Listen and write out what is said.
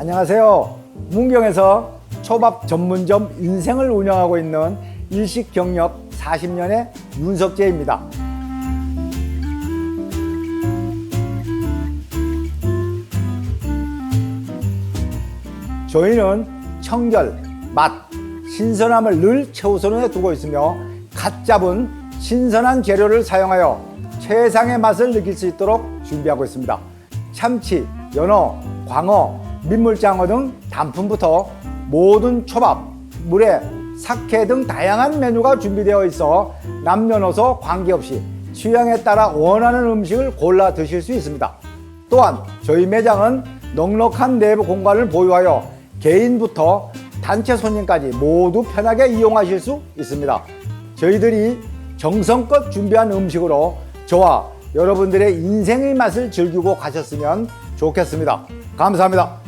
안녕하세요. 문경에서 초밥 전문점 인생을 운영하고 있는 일식 경력 40년의 윤석재입니다. 저희는 청결, 맛, 신선함을 늘 최우선에 두고 있으며 갓 잡은 신선한 재료를 사용하여 최상의 맛을 느낄 수 있도록 준비하고 있습니다. 참치, 연어, 광어, 민물장어 등 단품부터 모든 초밥, 물회, 사케 등 다양한 메뉴가 준비되어 있어 남녀노소 관계없이 취향에 따라 원하는 음식을 골라 드실 수 있습니다. 또한 저희 매장은 넉넉한 내부 공간을 보유하여 개인부터 단체 손님까지 모두 편하게 이용하실 수 있습니다. 저희들이 정성껏 준비한 음식으로 저와 여러분들의 인생의 맛을 즐기고 가셨으면 좋겠습니다. 감사합니다.